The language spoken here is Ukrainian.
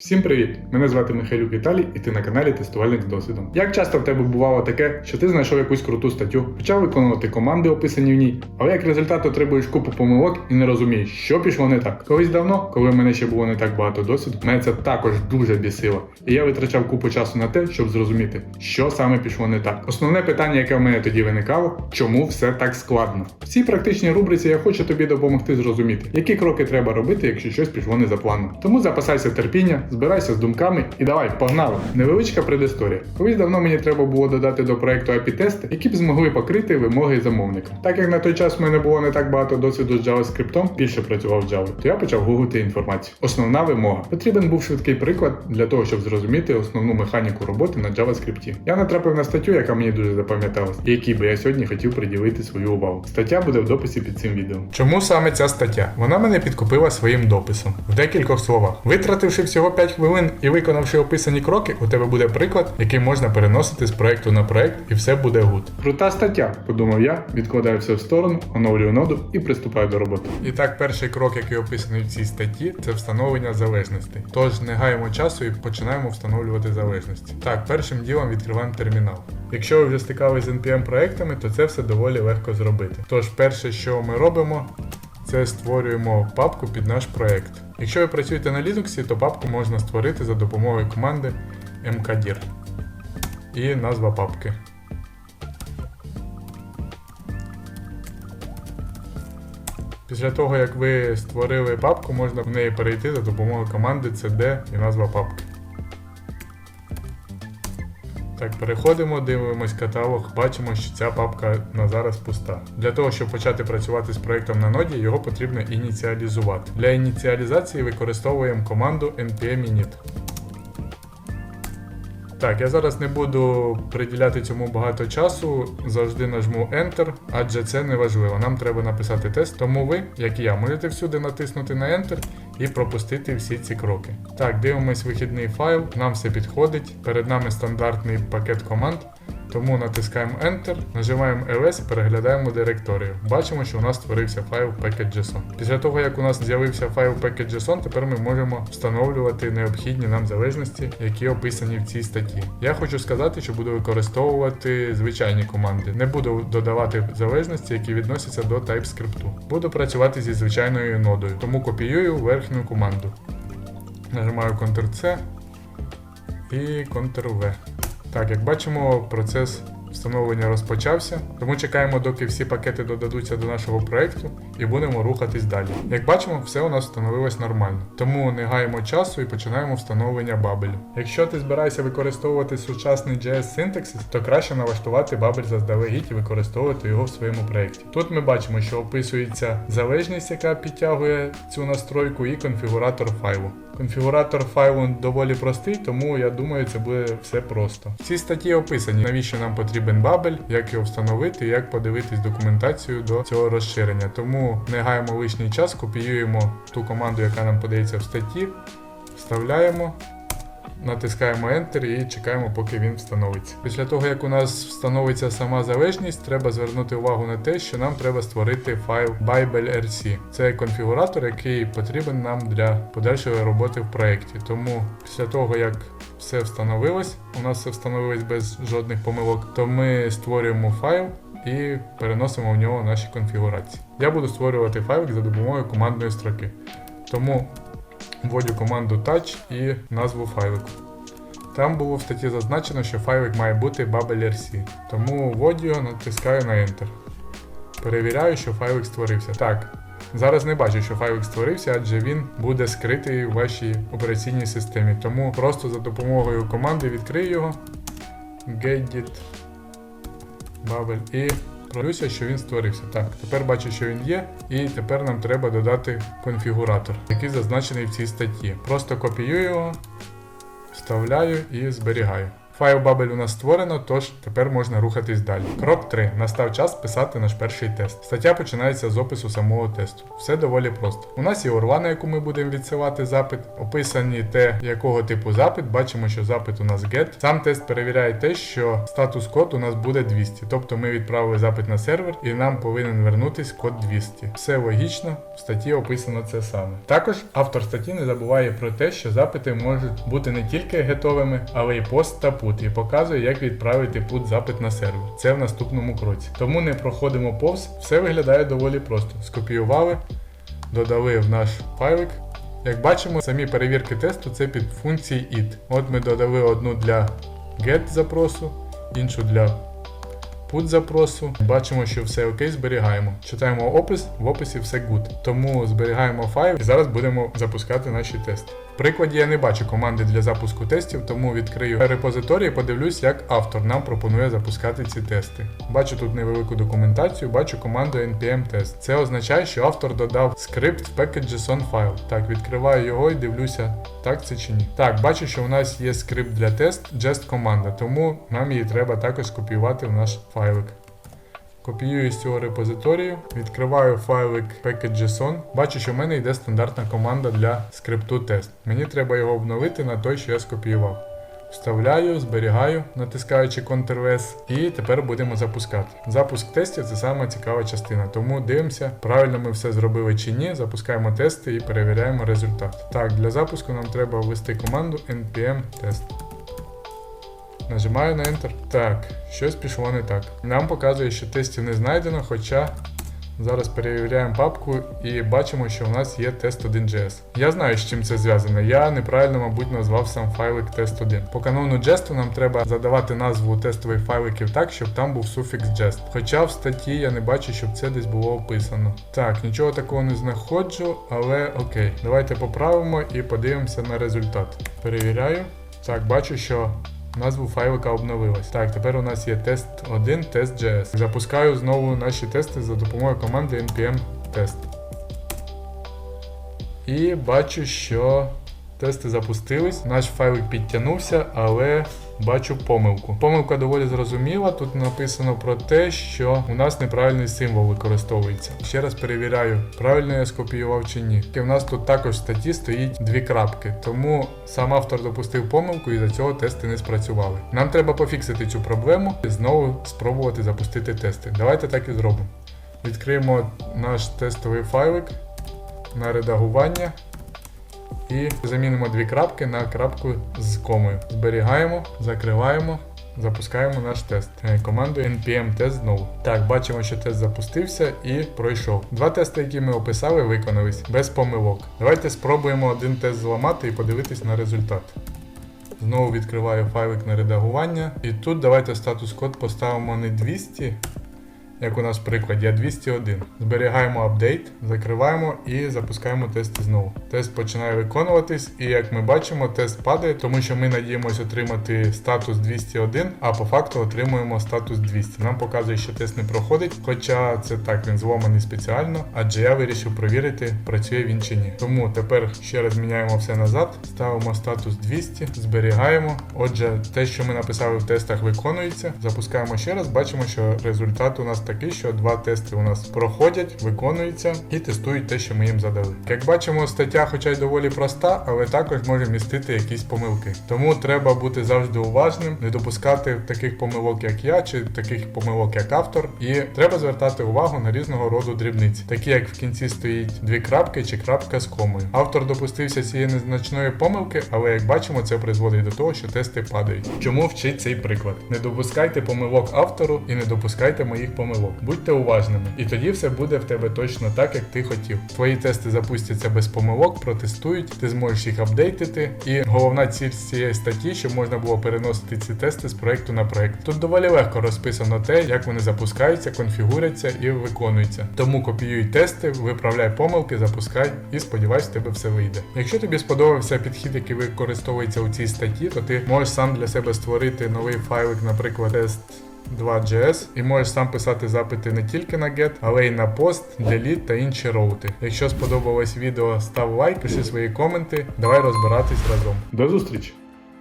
Всім привіт! Мене звати Михайлюк Віталій, і ти на каналі Тестувальник з досвідом. Як часто в тебе бувало таке, що ти знайшов якусь круту статтю, почав виконувати команди, описані в ній, але як результат отримуєш купу помилок і не розумієш, що пішло не так. Колись давно, коли в мене ще було не так багато досвіду, мене це також дуже бісило. І я витрачав купу часу на те, щоб зрозуміти, що саме пішло не так. Основне питання, яке в мене тоді виникало, чому все так складно. В цій практичній рубриці я хочу тобі допомогти зрозуміти, які кроки треба робити, якщо щось пішло не за планом. Тому запасайся терпіння, збирайся з думками і давай, погнали! Невеличка предісторія. Колись давно мені треба було додати до проекту API-тести, які б змогли покрити вимоги замовника. Так як на той час в мене було не так багато досвіду з JavaScript, більше працював Java, то я почав гуглити інформацію. Основна вимога. Потрібен був швидкий приклад для того, щоб зрозуміти основну механіку роботи на JavaScript. Я натрапив на статтю, яка мені дуже запам'яталась, і якій би я сьогодні хотів приділити свою увагу. Стаття буде в дописі під цим відео. Чому саме ця стаття? Вона мене підкупила своїм дописом в декількох словах. Витративши всього 5 хвилин і виконавши описані кроки, у тебе буде приклад, який можна переносити з проекту на проект, і все буде гуд. Крута стаття, подумав я, відкладаю все в сторону, оновлюю ноду і приступаю до роботи. І так, перший крок, який описаний в цій статті, це встановлення залежностей. Тож не гаємо часу і починаємо встановлювати залежності. Так, першим ділом відкриваємо термінал. Якщо ви вже стикалися з npm проектами, то це все доволі легко зробити. Тож, перше, що ми робимо, це створюємо папку під наш проект. Якщо ви працюєте на Linux, то папку можна створити за допомогою команди mkdir і назва папки. Після того, як ви створили папку, можна в неї перейти за допомогою команди cd і назва папки. Так, переходимо, дивимось каталог, бачимо, що ця папка на зараз пуста. Для того, щоб почати працювати з проектом на ноді, його потрібно ініціалізувати. Для ініціалізації використовуємо команду npm-init. Так, я зараз не буду приділяти цьому багато часу, завжди нажму Enter, адже це не важливо. Нам треба написати тест, тому ви, як і я, можете всюди натиснути на Enter і пропустити всі ці кроки. Так, дивимось вихідний файл, нам все підходить. Перед нами стандартний пакет команд. Тому натискаємо Enter, нажимаємо ls і переглядаємо директорію. Бачимо, що у нас створився файл package.json. Після того, як у нас з'явився файл package.json, тепер ми можемо встановлювати необхідні нам залежності, які описані в цій статті. Я хочу сказати, що буду використовувати звичайні команди. Не буду додавати залежності, які відносяться до TypeScript. Буду працювати зі звичайною нодою, тому копіюю верхню команду. Нажимаю Ctrl-C і Ctrl-V. Так, як бачимо, процес встановлення розпочався, тому чекаємо, доки всі пакети додадуться до нашого проекту і будемо рухатись далі. Як бачимо, все у нас встановилось нормально, тому не гаємо часу і починаємо встановлення бабелю. Якщо ти збираєшся використовувати сучасний JS синтаксис, то краще налаштувати бабель заздалегідь і використовувати його в своєму проєкті. Тут ми бачимо, що описується залежність, яка підтягує цю настройку, і конфігуратор файлу. Конфігуратор файлу доволі простий, тому я думаю, це буде все просто. Всі статті описані, навіщо нам потрібен бабель, як його встановити, як подивитись документацію до цього розширення. Тому не гаємо лишній час, копіюємо ту команду, яка нам подається в статті, вставляємо. Натискаємо Enter і чекаємо, поки він встановиться. Після того, як у нас встановиться сама залежність, треба звернути увагу на те, що нам треба створити файл Bible.rc. Це конфігуратор, який потрібен нам для подальшої роботи в проєкті. Тому після того, як все встановилось, у нас все встановилось без жодних помилок, то ми створюємо файл і переносимо в нього наші конфігурації. Я буду створювати файлик за допомогою командної строки. Тому вводю команду touch і назву файлику. Там було в статті зазначено, що файлик має бути bubble.rc, тому вводю його, натискаю на Enter. Перевіряю, що файлик створився. Так, зараз не бачу, що файлик створився, адже він буде скритий у вашій операційній системі. Тому просто за допомогою команди відкрию його. Gedit bubble і Продивлюся, що він створився. Так, тепер бачу, що він є, і тепер нам треба додати конфігуратор, який зазначений в цій статті. Просто копіюю його, вставляю і зберігаю. Файл бабель у нас створено, тож тепер можна рухатись далі. Крок 3. Настав час писати наш перший тест. Стаття починається з опису самого тесту. Все доволі просто. У нас є урла, на яку ми будемо відсилати запит. Описані те, якого типу запит. Бачимо, що запит у нас get. Сам тест перевіряє те, що статус код у нас буде 200. Тобто ми відправили запит на сервер і нам повинен вернутись код 200. Все логічно, в статті описано це саме. Також автор статті не забуває про те, що запити можуть бути не тільки гетовими, але й пост та put, і показує, як відправити put запит на сервер. Це в наступному кроці. Тому не проходимо повз, все виглядає доволі просто. Скопіювали, додали в наш файлик. Як бачимо, самі перевірки тесту це під функції it. От ми додали одну для get запросу, іншу для put запросу. Бачимо, що все окей, зберігаємо. Читаємо опис, в описі все good. Тому зберігаємо файл і зараз будемо запускати наші тести. Прикладі я не бачу команди для запуску тестів, тому відкрию репозиторій і подивлюсь, як автор нам пропонує запускати ці тести. Бачу тут невелику документацію, бачу команду npm test. Це означає, що автор додав скрипт в package.json файл. Так, відкриваю його і дивлюся, так це чи ні. Так, бачу, що у нас є скрипт для тест jest команда, тому нам її треба також скопіювати в наш файлик. Копіюю з цього репозиторію, відкриваю файлик package.json. Бачу, що в мене йде стандартна команда для скрипту тест. Мені треба його обновити на той, що я скопіював. Вставляю, зберігаю, натискаючи Ctrl-S, і тепер будемо запускати. Запуск тестів це сама цікава частина, тому дивимося, правильно ми все зробили чи ні. Запускаємо тести і перевіряємо результат. Так, для запуску нам треба ввести команду npm test. Нажимаю на Enter. Так, щось пішло не так. Нам показує, що тестів не знайдено, хоча зараз перевіряємо папку і бачимо, що у нас є test1.js. Я знаю, з чим це зв'язано. Я неправильно, мабуть, назвав сам файлик test1. По канону Jest нам треба задавати назву тестових файликів так, щоб там був суфікс jest. Хоча в статті я не бачу, щоб це десь було описано. Так, нічого такого не знаходжу, але окей. Давайте поправимо і подивимося на результат. Перевіряю. Так, бачу, що Назву файлика обновилась. Так, тепер у нас є тест 1, тест.js. Запускаю знову наші тести за допомогою команди npm test. І бачу, що тести запустились. Наш файлик підтягнувся, але бачу помилку. Помилка доволі зрозуміла. Тут написано про те, що у нас неправильний символ використовується. Ще раз перевіряю, правильно я скопіював чи ні. І в нас тут також в статті стоїть дві крапки, тому сам автор допустив помилку і за цього тести не спрацювали. Нам треба пофіксити цю проблему і знову спробувати запустити тести. Давайте так і зробимо. Відкриємо наш тестовий файлик на редагування. І замінимо дві крапки на крапку з комою. Зберігаємо, закриваємо, запускаємо наш тест. Е, Командою npm тест знову. Так, бачимо, що тест запустився і пройшов. Два тести, які ми описали, виконались без помилок. Давайте спробуємо один тест зламати і подивитись на результат. Знову відкриваю файлик на редагування. І тут давайте статус код поставимо не 200, як у нас в прикладі, а 201. Зберігаємо апдейт, закриваємо і запускаємо тести знову. Тест починає виконуватись, і як ми бачимо, тест падає, тому що ми надіємося отримати статус 201, а по факту отримуємо статус 200. Нам показує, що тест не проходить, хоча це так він зломаний спеціально, адже я вирішив провірити, працює він чи ні. Тому тепер ще раз міняємо все назад, ставимо статус 200, зберігаємо. Отже, те, що ми написали в тестах, виконується. Запускаємо ще раз, бачимо, що результат у нас такий, що два тести у нас проходять, виконуються і тестують те, що ми їм задали. Як бачимо, стаття, хоча й доволі проста, але також може містити якісь помилки. Тому треба бути завжди уважним, не допускати таких помилок, як я, чи таких помилок, як автор. І треба звертати увагу на різного роду дрібниці, такі як в кінці стоїть дві крапки чи крапка з комою. Автор допустився цієї незначної помилки, але як бачимо, це призводить до того, що тести падають. Чому вчить цей приклад? Не допускайте помилок автору і не допускайте моїх помилок. Будьте уважними, і тоді все буде в тебе точно так, як ти хотів. Твої тести запустяться без помилок, протестують, ти зможеш їх апдейтити. І головна ціль з цієї статті, щоб можна було переносити ці тести з проекту на проект. Тут доволі легко розписано те, як вони запускаються, конфігуряться і виконуються. Тому копіюй тести, виправляй помилки, запускай і сподіваюсь, в тебе все вийде. Якщо тобі сподобався підхід, який використовується у цій статті, то ти можеш сам для себе створити новий файлик, наприклад, тест. 2.js і можеш сам писати запити не тільки на get, але й на пост, delete та інші роути. Якщо сподобалось відео, став лайк, пиши свої коменти. Давай розбиратись разом. До зустрічі!